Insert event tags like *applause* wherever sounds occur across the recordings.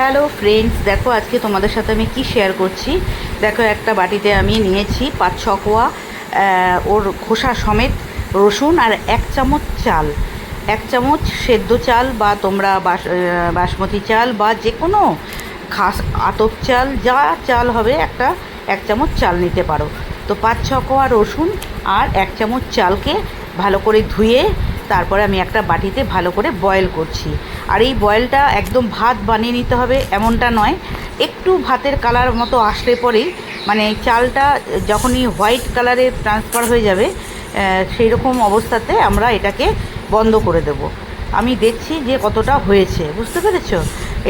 Hello friends দেখো, আজকে তোমাদের সাথে আমি কি শেয়ার করছি? দেখো, একটা বাটিতে আমি নিয়েছি পাঁচ ছ কোয়া ওর খোসা সমেত রসুন আর এক চামচ চাল। এক চামচ সেদ্ধ চাল বা তোমরা বাস বাসমতি চাল বা যে কোনো খাস, আতপ চাল, যা চাল হবে, একটা এক চামচ চাল নিতে পারো। তো পাঁচ ছ কোয়া রসুন আর এক চামচ চালকে ভালো করে ধুয়ে তারপরে আমি একটা বাটিতে ভালো করে বয়েল করছি। আর এই বয়েলটা একদম ভাত বানিয়ে নিতে হবে, এমনটা নয়। একটু ভাতের কালার মতো আসলে পরেই মানে চালটা যখনই হোয়াইট কালারে ট্রান্সফার হয়ে যাবে সেই রকম অবস্থাতে আমরা এটাকে বন্ধ করে দেব। আমি দেখছি যে কতটা হয়েছে, বুঝতে পেরেছ?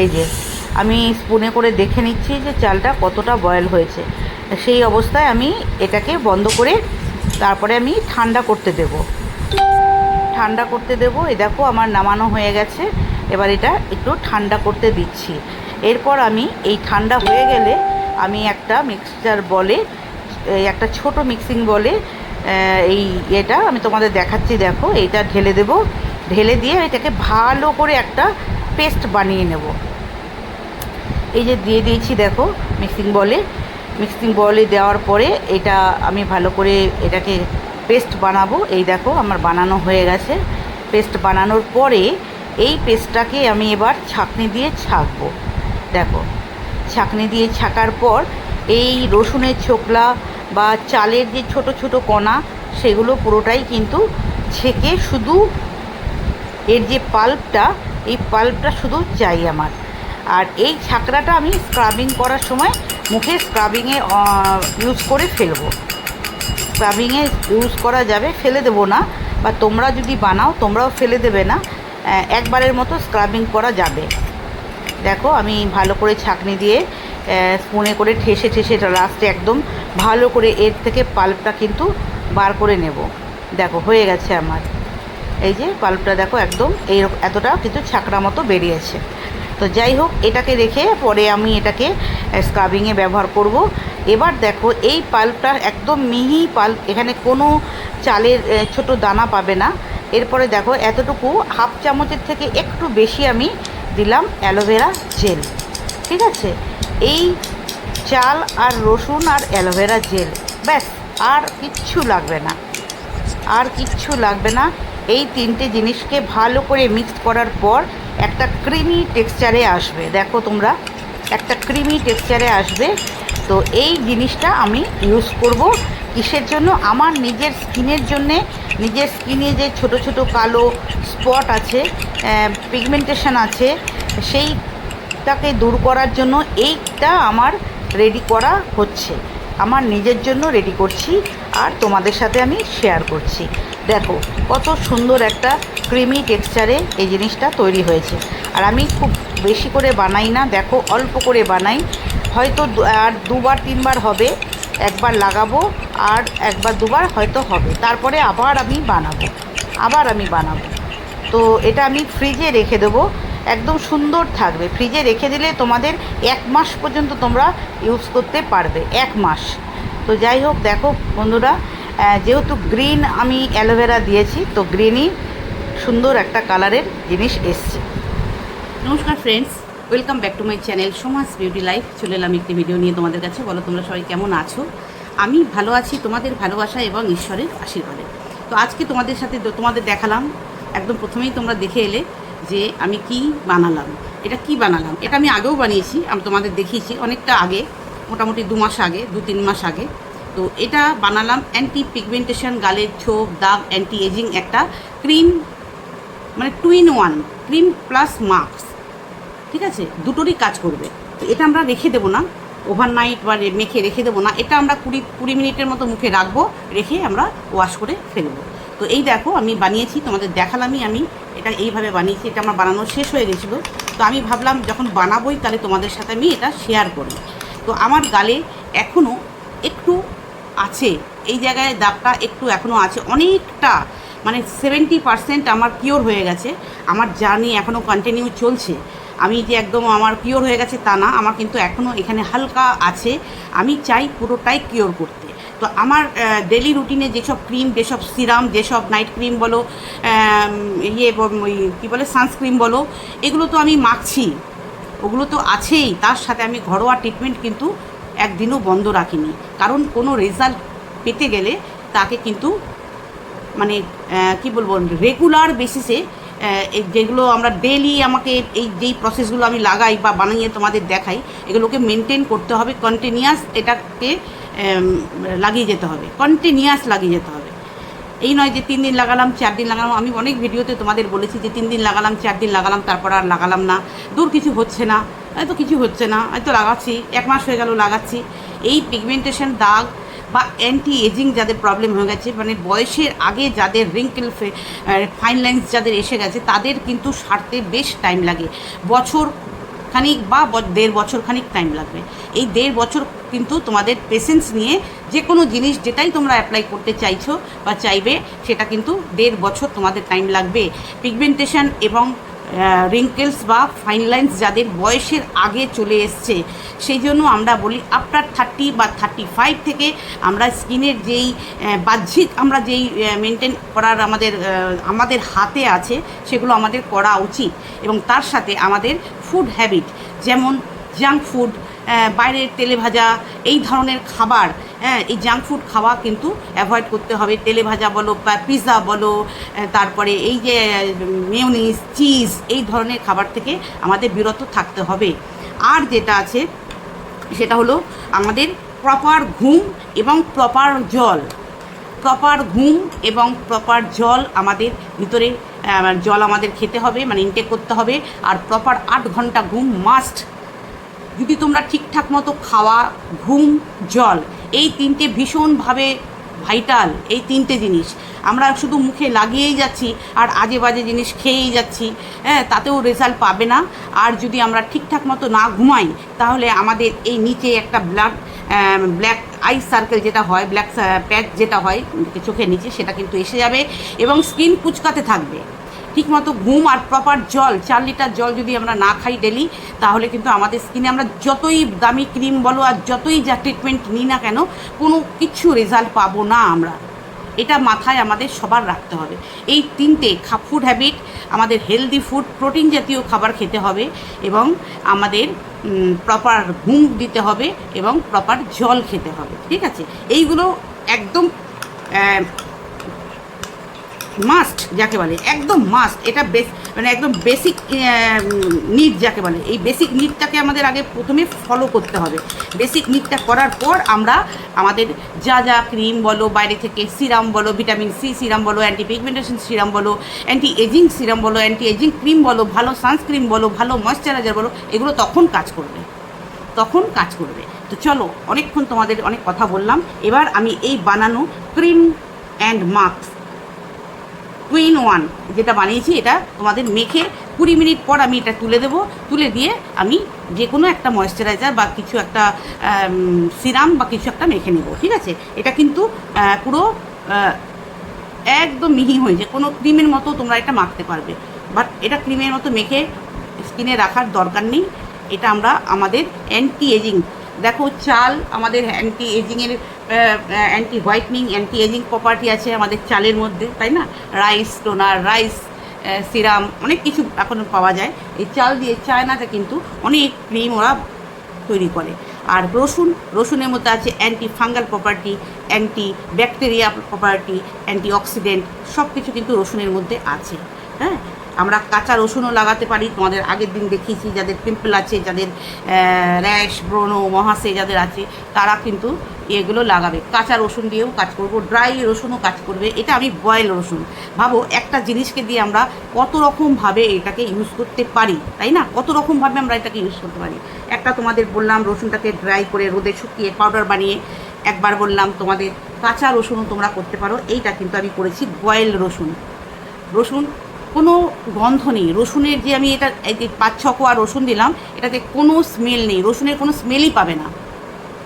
এই যে, আমি স্পুনে করে দেখে নিচ্ছি যে চালটা কতটা বয়েল হয়েছে। সেই অবস্থায় আমি এটাকে বন্ধ করে তারপরে আমি ঠান্ডা করতে দেবো। ঠান্ডা করতে দেবো। এই দেখো আমার নামানো হয়ে গেছে। এবার এটা একটু ঠান্ডা করতে দিচ্ছি। এরপর আমি এই ঠান্ডা হয়ে গেলে আমি একটা মিক্সচার বলে একটা ছোট মিক্সিং বলে এই এটা আমি তোমাদের দেখাচ্ছি, দেখো। এইটা ঢেলে দেবো। ঢেলে দিয়ে এটাকে ভালো করে একটা পেস্ট বানিয়ে নেব। এই যে দিয়ে দিয়েছি, দেখো মিক্সিং বলে। মিক্সিং বলে দেওয়ার পরে এটা আমি ভালো করে এটাকে পেস্ট বানাবো। এই দেখো, আমার বানানো হয়ে গেছে। পেস্ট বানানোর পরে এই পেস্টটাকে আমি এবার ছাঁকনি দিয়ে ছাঁকবো। দেখো, ছাঁকনি দিয়ে ছাকার পর এই রসুনের ছোকলা বা চালের যে ছোট ছোট কণা, সেগুলো পুরোটাই কিন্তু ছেঁকে শুধু এর যে পাল্পটা, এই পাল্পটা শুধু চাই আমার। আর এই ছাকড়াটা আমি স্ক্রাবিং করার সময় মুখে স্ক্রাবিংয়ে ইউজ করে ফেলব। স্ক্রাবিংয়ে ইউজ করা যাবে, ফেলে দেবো না। বা তোমরা যদি বানাও, তোমরাও ফেলে দেবে না। একবারের মতো স্ক্রাবিং করা যাবে। দেখো, আমি ভালো করে ছাঁকনি দিয়ে স্পুনে করে ঠেসে ঠেসে লাস্টে একদম ভালো করে এর থেকে পাল্পটা কিন্তু বার করে নেব। দেখো, হয়ে গেছে আমার। এই যে পাল্পটা দেখো, একদম এই এতটা কিন্তু ছাকড়া মতো বেরিয়েছে। তো যাই হোক, এটাকে রেখে পরে আমি এটাকে স্ক্রাবিংয়ে ব্যবহার করব। এবার দেখো, এই পাল্পটার একদম মিহি পাল্প, এখানে কোনো চালের ছোট দানা পাবে না। এরপরে দেখো, এতটুকু হাফ চামচের থেকে একটু বেশি আমি দিলাম অ্যালোভেরা জেল। ঠিক আছে? এই চাল আর রসুন আর অ্যালোভেরা জেল, ব্যাস, আর কিচ্ছু লাগবে না। আর কিচ্ছু লাগবে না। এই তিনটে জিনিসকে ভালো করে মিক্স করার পর একটা ক্রিমি টেক্সচারে আসবে। দেখো তোমরা, একটা ক্রিমি টেক্সচারে আসবে। তো এই জিনিসটা আমি ইউজ করব কিসের জন্য? আমার নিজের স্কিনের জন্যে। নিজের স্কিনে যে ছোট ছোট কালো স্পট আছে পিগমেন্টেশন আছে, সেইটাকে দূর করার জন্য এইটা আমার রেডি করা হচ্ছে। আমার নিজের জন্য রেডি করছি আর তোমাদের সাথে আমি শেয়ার করছি। দেখো, কত সুন্দর একটা ক্রিমি টেক্সচারে এই জিনিসটা তৈরি হয়েছে। আর আমি খুব বেশি করে বানাই না, দেখো, অল্প করে বানাই। হয়তো আর দুবার, তিনবার হবে, একবার লাগাবো, আর একবার, দুবার হয়তো হবে। তারপরে আবার আমি বানাবো, আবার আমি বানাবো। তো এটা আমি ফ্রিজে রেখে দেবো, একদম সুন্দর থাকবে। ফ্রিজে রেখে দিলে তোমাদের এক মাস পর্যন্ত তোমরা ইউজ করতে পারবে, এক মাস। তো যাই হোক, দেখো, বন্ধুরা যেহেতু গ্রিন আমি অ্যালোভেরা দিয়েছি, তো গ্রিনই সুন্দর একটা কালারের জিনিস এসছে। Namaskar friends welcome back to my channel Samaj beauty life চলে এলাম একটি ভিডিও নিয়ে তোমাদের কাছে। বলো তোমরা সবাই কেমন আছো? আমি ভালো আছি, তোমাদের ভালোবাসা এবং ঈশ্বরের আশীর্বাদে। তো আজকে তোমাদের সাথে তোমাদের দেখালাম, একদম প্রথমেই তোমরা দেখে এলে যে আমি কি বানালাম। এটা কি বানালাম? এটা আমি আগেও বানিয়েছি, আমি তোমাদের দেখিয়েছি অনেকটা আগে, মোটামুটি দু মাস আগে, দু তিন মাস আগে। তো এটা বানালাম অ্যান্টি পিগমেন্টেশন গালের ছোপ, দাগ অ্যান্টি এজিং একটা ক্রিম মানে two in one cream plus mask ঠিক আছে? দুটোরই কাজ করবে। তো এটা আমরা রেখে দেবো না ওভারনাইট বা মেখে রেখে দেবো না, এটা আমরা কুড়ি কুড়ি মিনিটের মতো মুখে রাখব, রেখে আমরা ওয়াশ করে ফেলব। তো এই দেখো, আমি বানিয়েছি, তোমাদের দেখালামই আমি, এটা এইভাবে বানিয়েছি, এটা আমার বানানো শেষ হয়ে গেছিল। তো আমি ভাবলাম, যখন বানাবোই, তাহলে তোমাদের সাথে আমি এটা শেয়ার করি তো আমার গালে এখনও একটু আছে। এই জায়গায় দাগটা একটু এখনও আছে। অনেকটা মানে সেভেন্টি পার্সেন্ট আমার কিওর হয়ে গেছে। আমার জার্নি এখনও কন্টিনিউ চলছে। আমি যে একদম আমার কিওর হয়ে গেছে তা না, আমার কিন্তু এখনও এখানে হালকা আছে। আমি চাই পুরোটাই কিওর করতে। তো আমার ডেলি রুটিনে যেসব ক্রিম যেসব সিরাম যেসব নাইট ক্রিম বলো ইয়ে ওই কী বলে সানস্ক্রিম বলো, এগুলো তো আমি মাখছি। ওগুলো তো আছেই। তার সাথে আমি ঘরোয়া ট্রিটমেন্ট কিন্তু একদিনও বন্ধ রাখিনি। কারণ কোনো রেজাল্ট পেতে গেলে তাকে কিন্তু মানে কি বলব রেগুলার বেসিসে যেগুলো আমরা ডেলি আমাকে এই যেই প্রসেসগুলো আমি লাগাই বা বানিয়ে তোমাদের দেখাই, এগুলোকে মেনটেন করতে হবে কন্টিনিউয়াস এটাকে লাগিয়ে যেতে হবে কন্টিনিউয়াস লাগিয়ে যেতে হবে। এই নয় যে তিন দিন লাগালাম, চার দিন লাগালাম, আমি অনেক ভিডিওতে তোমাদের বলেছি যে তিন দিন লাগালাম, চার দিন লাগালাম, তারপর আর লাগালাম না। দূর কিছু হচ্ছে না হয়তো কিছু হচ্ছে না হয়তো লাগাচ্ছি, এক মাস হয়ে গেল লাগাচ্ছি। এই পিগমেন্টেশন দাগ বা অ্যান্টি এজিং যাদের প্রবলেম হয়ে গেছে মানে বয়সের আগে যাদের রিঙ্কেল ফাইন লাইন্স যাদের এসে গেছে, তাদের কিন্তু সারতে বেশ টাইম লাগে। বছর খানিক বা দেড় বছর খানিক টাইম লাগবে। এই দেড় বছর কিন্তু তোমাদের পেশেন্স নিয়ে যে কোনো জিনিস যেটাই তোমরা অ্যাপ্লাই করতে চাইছো বা চাইবে, সেটা কিন্তু দেড় বছর তোমাদের টাইম লাগবে। পিগমেন্টেশন এবং রিঙ্কেলস বা ফাইন লাইন্স যাদের বয়সের আগে চলে এসছে, সেই জন্য আমরা বলি আফটার থার্টি বা থার্টি ফাইভ থেকে আমরা স্কিনের যেই বাহ্যিক আমরা যেই মেনটেন করার আমাদের আমাদের হাতে আছে, সেগুলো আমাদের করা উচিত। এবং তার সাথে আমাদের ফুড হ্যাবিট যেমন জাঙ্ক ফুড বাইরের তেলে ভাজা, এই ধরনের খাবার হ্যাঁ এই জাঙ্ক ফুড খাওয়া কিন্তু অ্যাভয়েড করতে হবে। তেলে ভাজা বলো বা পিৎজা বলো তারপরে এই যে মেয়নিজ চিজ এই ধরনের খাবার থেকে আমাদের বিরত থাকতে হবে। আর যেটা আছে, সেটা হলো আমাদের প্রপার ঘুম এবং প্রপার জল। প্রপার ঘুম এবং প্রপার জল আমাদের ভিতরে জল আমাদের খেতে হবে মানে ইনটেক করতে হবে। আর প্রপার আট ঘণ্টা ঘুম মাস্ট যদি তোমরা ঠিকঠাক মতো খাওয়া, ঘুম, জল, এই তিনটে ভীষণভাবে ভাইটাল এই তিনটে জিনিস। আমরা শুধু মুখে লাগিয়েই যাচ্ছি আর আজে বাজে জিনিস খেয়েই যাচ্ছি। হ্যাঁ তাতেও রেজাল্ট পাবে না। আর যদি আমরা ঠিকঠাক মতো না ঘুমাই, তাহলে আমাদের এই নিচে একটা ব্লাড ব্ল্যাক আই সার্কেল যেটা হয় ব্ল্যাক প্যাচ যেটা হয়, চোখের নিচে, সেটা কিন্তু এসে যাবে এবং স্কিন কুচকাতে থাকবে। ঠিকমতো ঘুম আর প্রপার জল, চার লিটার জল যদি আমরা না খাই ডেলি তাহলে কিন্তু আমাদের স্কিনে আমরা যতই দামি ক্রিম বলো আর যতই যা ট্রিটমেন্ট নিই না কেন, কোনো কিছু রেজাল্ট পাবো না আমরা। এটা মাথায় আমাদের সবার রাখতে হবে। এই তিনটে ফুড হ্যাবিট আমাদের হেলদি ফুড প্রোটিন জাতীয় খাবার খেতে হবে এবং আমাদের প্রপার ঘুম দিতে হবে এবং প্রপার জল খেতে হবে। ঠিক আছে? এইগুলো একদম মাস্ট যাকে বলে, একদম মাস্ট এটা বেস মানে একদম বেসিক নিড যাকে বলে। এই বেসিক নিডটাকে আমাদের আগে প্রথমে ফলো করতে হবে। বেসিক নিডটা করার পর আমরা আমাদের যা যা ক্রিম বলো, বাইরে থেকে সিরাম বলো ভিটামিন সি সিরাম বলো অ্যান্টি পিগমেন্টেশন সিরাম বলো অ্যান্টি এজিং সিরাম বলো অ্যান্টি এজিং ক্রিম বলো, ভালো সানস্ক্রিন বলো, ভালো ময়শ্চারাইজার বলো, এগুলো তখন কাজ করবে। তখন কাজ করবে। তো চলো, অনেকক্ষণ তোমাদের অনেক কথা বললাম। এবার আমি এই বানানো cream and mask two in one যেটা বানিয়েছি, এটা তোমাদের মেখে কুড়ি মিনিট পর আমি এটা তুলে দেবো। তুলে দিয়ে আমি যে কোনো একটা ময়েশ্চারাইজার বা কিছু একটা সিরাম বা কিছু একটা মেখে নেব, ঠিক আছে? এটা কিন্তু পুরো একদম মিহি হয়েছে কোনো ক্রিমের মতো তোমরা এটা মাখতে পারবে। বাট এটা ক্রিমের মতো মেখে স্কিনে রাখার দরকার নেই। এটা আমরা আমাদের অ্যান্টি এজিং দেখো, চাল আমাদের anti এজিংয়ের anti whitening anti ageing property আছে আমাদের চালের মধ্যে, তাই না? রাইস টোনার রাইস সিরাম অনেক কিছু এখন পাওয়া যায়। এই চাল দিয়ে চায়নাতে কিন্তু অনেক ক্রিম ওরা তৈরি করে। আর রসুন, রসুনের মধ্যে আছে anti fungal property anti bacteria property anti oxidant সব কিছু কিন্তু রসুনের মধ্যে আছে। হ্যাঁ? আমরা কাঁচা রসুনও লাগাতে পারি। তোমাদের আগের দিন দেখিয়েছি, যাদের পিম্পল আছে, যাদের র্যাশ ব্রণ মহাসে যাদের আছে, তারা কিন্তু এগুলো লাগাবে। কাঁচা রসুন দিয়েও কাজ করব ড্রাই রসুনও কাজ করবে। এটা আমি বয়েল রসুন। ভাবো, একটা জিনিসকে দিয়ে আমরা কত রকমভাবে এটাকে ইউজ করতে পারি, তাই না? কত রকমভাবে আমরা এটাকে ইউজ করতে পারি। একটা তোমাদের বললাম, রসুনটাকে ড্রাই করে রোদে শুকিয়ে পাউডার বানিয়ে, একবার বললাম তোমাদের কাঁচা রসুনও তোমরা করতে পারো। এইটা কিন্তু আমি করেছি বয়েল রসুন। রসুন কোনো গন্ধ নেই। রসুনের যে আমি এটা, এই যে পাঁচ ছ কোয়া রসুন দিলাম, এটাতে কোনো স্মেল নেই। রসুনের কোনো স্মেলই পাবে না।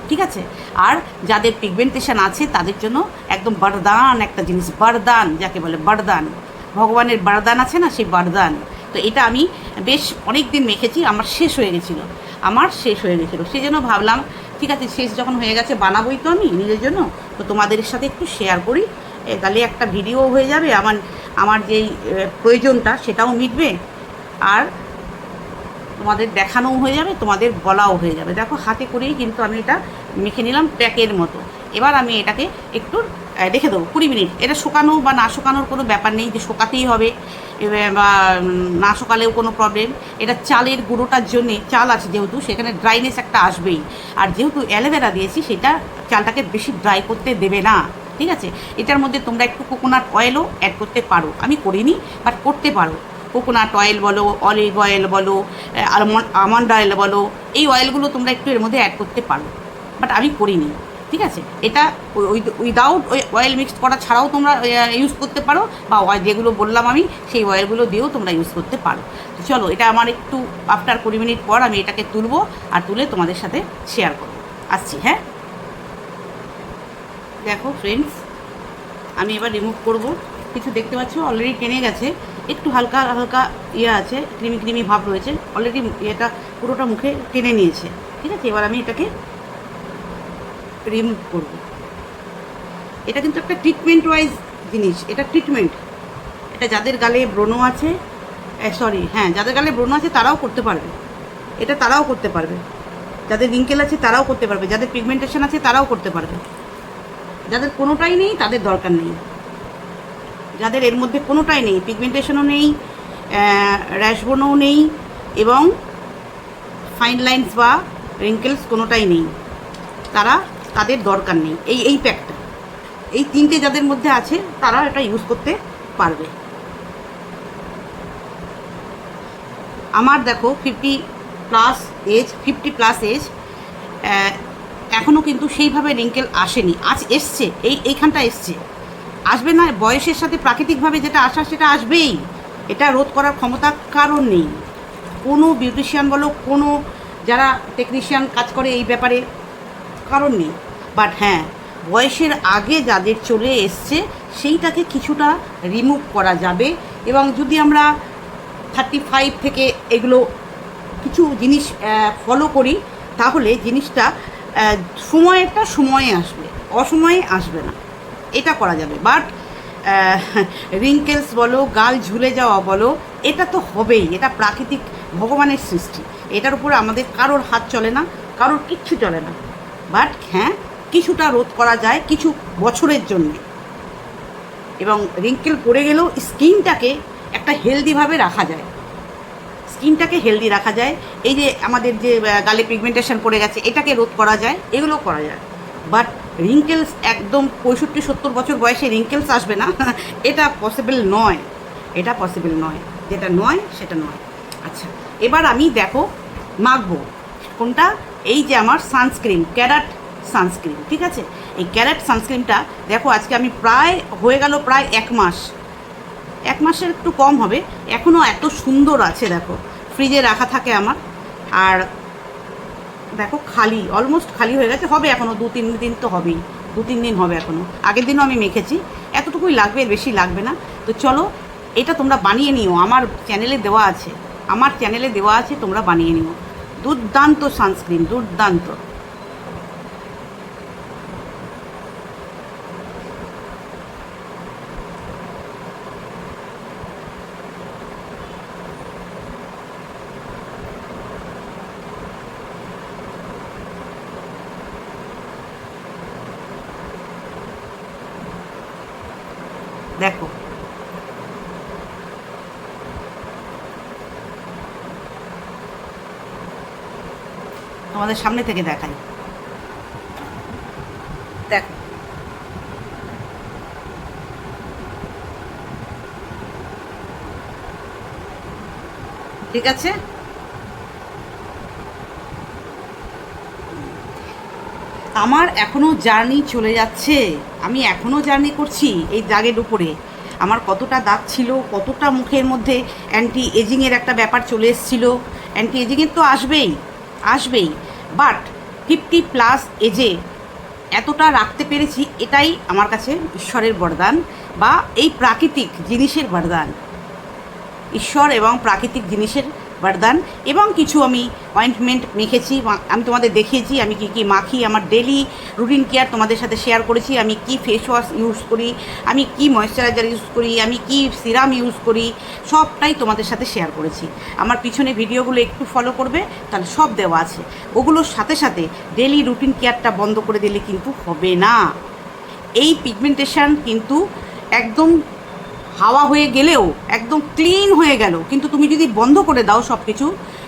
ঠিক আছে? আর যাদের পিগমেন্টেশন আছে, তাদের জন্য একদম বরদান একটা জিনিস। বরদান, যাকে বলে বরদান। ভগবানের বরদান আছে না, সেই বরদান। তো এটা আমি বেশ অনেক দিন মেখেছি, আমার শেষ হয়ে গেছিল। আমার শেষ হয়ে গেছিল। সেই জন্য ভাবলাম, ঠিক আছে, শেষ যখন হয়ে গেছে, বানাবোই তো আমি নিজের জন্য। তো তোমাদের সাথে একটু শেয়ার করি। তাহলে একটা ভিডিও হয়ে যাবে। আমার আমার যেই প্রয়োজনটা সেটাও মিটবে আর তোমাদের দেখানোও হয়ে যাবে, তোমাদের বলাও হয়ে যাবে। দেখো, হাতে করেই কিন্তু আমি এটা মেখে নিলাম প্যাকের মতো। এবার আমি এটাকে একটু রেখে দেবো কুড়ি মিনিট। এটা শুকানো বা না শুকানোর কোনো ব্যাপার নেই, যে শুকাতেই হবে বা না শুকালেও কোনো প্রবলেম এটা চালের গুঁড়োটার জন্যে, চাল আছে যেহেতু, সেখানে ড্রাইনেস একটা আসবেই। আর যেহেতু অ্যালোভেরা দিয়েছি, সেটা চালটাকে বেশি ড্রাই করতে দেবে না। ঠিক আছে? এটার মধ্যে তোমরা একটু কোকোনাট অয়েলও অ্যাড করতে পারো। আমি করিনি বাট করতে পারো। কোকোনাট অয়েল বলো অলিভ অয়েল বলো আলমন্ড আমন্ড অয়েল বলো, এই অয়েলগুলো তোমরা একটু এর মধ্যে অ্যাড করতে পারো। বাট আমি করিনি, ঠিক আছে? এটা উইদাউট ওই অয়েল মিক্সড করা ছাড়াও তোমরা ইউজ করতে পারো, বা যেগুলো বললাম আমি, সেই অয়েলগুলো দিয়েও তোমরা ইউজ করতে পারো। চলো, এটা আমার একটু আফটার কুড়ি মিনিট পর আমি এটাকে তুলবো, আর তুলে তোমাদের সাথে শেয়ার করব। আসছি হ্যাঁ? দেখো ফ্রেন্ডস আমি এবার রিমুভ করব। কিছু দেখতে পাচ্ছ অলরেডি টেনে গেছে। একটু হালকা হালকা ইয়ে আছে ক্রিমি ক্রিমি ভাব রয়েছে। অলরেডি এটা পুরোটা মুখে টেনে নিয়েছে। ঠিক আছে? এবার আমি এটাকে রিমুভ করব। এটা কিন্তু একটা ট্রিটমেন্ট ওয়াইজ জিনিস। এটা ট্রিটমেন্ট এটা যাদের গালে ব্রণ আছে সরি হ্যাঁ যাদের গালে ব্রণ আছে তারাও করতে পারবে। এটা তারাও করতে পারবে। যাদের রিঙ্কেল আছে তারাও করতে পারবে। যাদের পিগমেন্টেশন আছে তারাও করতে পারবে। যাদের কোনোটাই নেই, তাদের দরকার নেই। যাদের এর মধ্যে কোনোটাই নেই পিগমেন্টেশনও নেই র্যাশবোনও নেই এবং ফাইন লাইন্স বা রিঙ্কেলস কোনোটাই নেই। তারা তাদের দরকার নেই। এই এই প্যাকটা এই তিনটে যাদের মধ্যে আছে, তারা এটা ইউজ করতে পারবে। আমার দেখো fifty plus age fifty plus age এখনও কিন্তু সেইভাবে রিঙ্কেল আসেনি। আজ এসছে, এই এইখানটা এসছে। আসবে না, বয়সের সাথে প্রাকৃতিকভাবে যেটা আসা সেটা আসবেই। এটা রোধ করার ক্ষমতা কারণ নেই। কোনো বিউটিশিয়ান বলো, কোনো যারা টেকনিশিয়ান কাজ করে এই ব্যাপারে কারণ নেই। বাট হ্যাঁ বয়সের আগে যাদের চলে এসছে, সেইটাকে কিছুটা রিমুভ করা যাবে। এবং যদি আমরা থার্টি ফাইভ থেকে এগুলো কিছু জিনিস ফলো করি, তাহলে জিনিসটা সময়েরটা সময়ে আসবে, অসময়ে আসবে না। এটা করা যাবে। বাট রিঙ্কেলস বলো, গাল ঝুলে যাওয়া বলো, এটা তো হবেই। এটা প্রাকৃতিক ভগবানের সৃষ্টি। এটার উপরে আমাদের কারোর হাত চলে না, কারোর কিচ্ছু চলে না। বাট হ্যাঁ কিছুটা রোধ করা যায় কিছু বছরের জন্যে। এবং রিঙ্কেল পড়ে গেলেও স্কিনটাকে একটা হেলদিভাবে রাখা যায়। স্কিনটাকে হেলদি রাখা যায়। এই যে আমাদের যে গালে পিগমেন্টেশন পড়ে গেছে, এটাকে রোধ করা যায় এগুলো করা যায়। বাট রিঙ্কেলস একদম পঁয়ষট্টি সত্তর বছর বয়সে রিঙ্কেলস আসবে না, *laughs* এটা পসিবল নয়। এটা পসিবল নয়। যেটা নয়, সেটা নয়। আচ্ছা এবার আমি দেখো, মাখবো। কোনটা? এই যে আমার সানস্ক্রিন ক্যারাট সানস্ক্রিন ঠিক আছে? এই ক্যারাট সানস্ক্রিনটা দেখো আজকে আমি প্রায়, হয়ে গেল প্রায় এক মাস। এক মাসের একটু কম হবে। এখনও এত সুন্দর আছে, দেখো। ফ্রিজে রাখা থাকে আমার। আর দেখো খালি অলমোস্ট খালি হয়ে গেছে, হবে এখনও দু তিন দিন তো হবেই, দু তিন দিন হবে এখনও আগের দিনও আমি মেখেছি, এতটুকুই লাগবে, এর বেশি লাগবে না। তো চলো, এটা তোমরা বানিয়ে নিও, আমার চ্যানেলে দেওয়া আছে, আমার চ্যানেলে দেওয়া আছে, তোমরা বানিয়ে নিও। দুর্দান্ত সানস্ক্রিন দুর্দান্ত দেখো তোমাদের সামনে থেকে দেখাই। দেখো। ঠিক আছে? আমার এখনও জার্নি চলে যাচ্ছে। আমি এখনও জার্নি করছি এই দাগের উপরে। আমার কতটা দাগ ছিল, কতটা মুখের মধ্যে অ্যান্টি এজিংয়ের একটা ব্যাপার চলে এসেছিল। অ্যান্টি এজিংয়ের তো আসবেই। আসবেই। বাট ফিফটি প্লাস এজে এতটা রাখতে পেরেছি, এটাই আমার কাছে ঈশ্বরের বরদান বা এই প্রাকৃতিক জিনিসের বরদান। ঈশ্বর এবং প্রাকৃতিক জিনিসের বরদান এবং কিছু আমি অয়েন্টমেন্ট মেখেছি আমি তোমাদের দেখিয়েছি, আমি কি কি মাখি, আমার ডেলি রুটিন কেয়ার তোমাদের সাথে শেয়ার করেছি, আমি কি ফেস ওয়াশ ইউজ করি, আমি কি ময়েশ্চারাইজার ইউজ করি, আমি কি সিরাম ইউজ করি, সবটাই তোমাদের সাথে শেয়ার করেছি। আমার পিছনে ভিডিওগুলো একটু ফলো করবে, তাহলে সব দেওয়া আছে। ওগুলোর সাথে সাথে ডেলি রুটিন কেয়ারটা বন্ধ করে দিলে কিন্তু হবে না। এই পিগমেন্টেশন কিন্তু একদম হাওয়া হয়ে গেলেও একদম ক্লিন হয়ে গেল। কিন্তু তুমি যদি বন্ধ করে দাও সব কিছু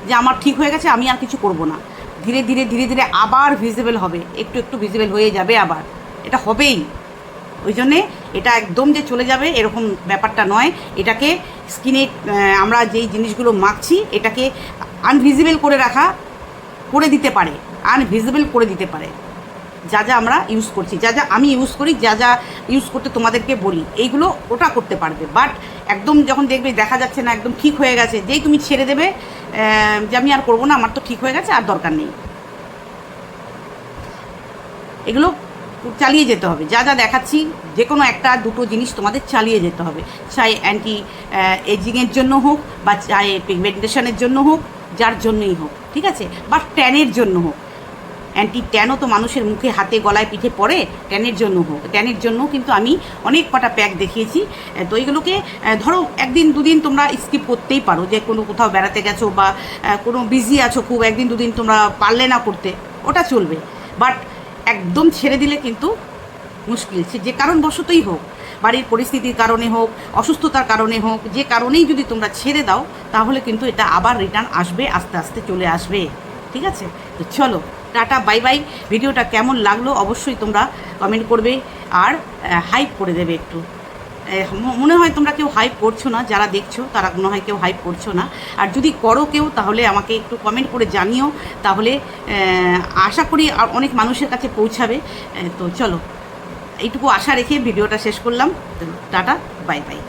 যে আমার ঠিক হয়ে গেছে, আমি আর কিছু করব না। ধীরে ধীরে ধীরে ধীরে আবার ভিজিবল হবে। একটু একটু ভিজিবল হয়ে যাবে আবার। এটা হবেই। ওই জন্যে এটা একদম যে চলে যাবে, এরকম ব্যাপারটা নয়। এটাকে স্কিনে আমরা যেই জিনিসগুলো মাখছি, এটাকে আনভিজিবল করে রাখা, করে দিতে পারে। আনভিজিবল করে দিতে পারে। যা যা আমরা ইউজ করছি, যা যা আমি ইউজ করি, যা যা ইউজ করতে তোমাদেরকে বলি, এইগুলো ওটা করতে পারবে। বাট একদম যখন দেখবে দেখা যাচ্ছে না, একদম ঠিক হয়ে গেছে, যেই তুমি ছেড়ে দেবে যে আমি আর করব না, আমার তো ঠিক হয়ে গেছে, আর দরকার নেই। এগুলো চালিয়ে যেতে হবে। যা যা দেখাচ্ছি যে কোনো একটা, দুটো জিনিস তোমাদের চালিয়ে যেতে হবে। চাই অ্যান্টি এজিংয়ের জন্য হোক, বা চাই পিগমেন্টেশনের জন্য হোক, যার জন্যই হোক, ঠিক আছে? বা ট্যানের জন্য হোক। অ্যান্টি ট্যানও তো মানুষের মুখে, হাতে, গলায়, পিঠে পড়ে ট্যানের জন্য হোক। ট্যানের জন্য কিন্তু আমি অনেক কটা প্যাক দেখিয়েছি। তো এইগুলোকে ধরো একদিন, দুদিন তোমরা স্কিপ করতেই পারো যে কোনো কোথাও বেড়াতে গেছো বা কোনো বিজি আছো খুব, একদিন, দুদিন তোমরা পারলে না করতে, ওটা চলবে। বাট একদম ছেড়ে দিলে কিন্তু মুশকিল। সে যে কারণবশতই হোক, বাড়ির পরিস্থিতির কারণে হোক, অসুস্থতার কারণে হোক, যে কারণেই যদি তোমরা ছেড়ে দাও, তাহলে কিন্তু এটা আবার রিটার্ন আসবে, আস্তে আস্তে চলে আসবে। ঠিক আছে? তো চলো টাটা, বাই বাই। ভিডিওটা কেমন লাগল অবশ্যই তোমরা কমেন্ট করবে আর হাইপ করে দেবে একটু। মনে হয় তোমরা কেউ হাইপ করছ না, যারা দেখছ, তারা মনে হয় কেউ হাইপ করছ না। আর যদি করো কেউ, তাহলে আমাকে একটু কমেন্ট করে জানিও। তাহলে আশা করি অনেক মানুষের কাছে পৌঁছাবে। তো চলো, এইটুকু আশা রেখে ভিডিওটা শেষ করলাম। Tata, bye bye.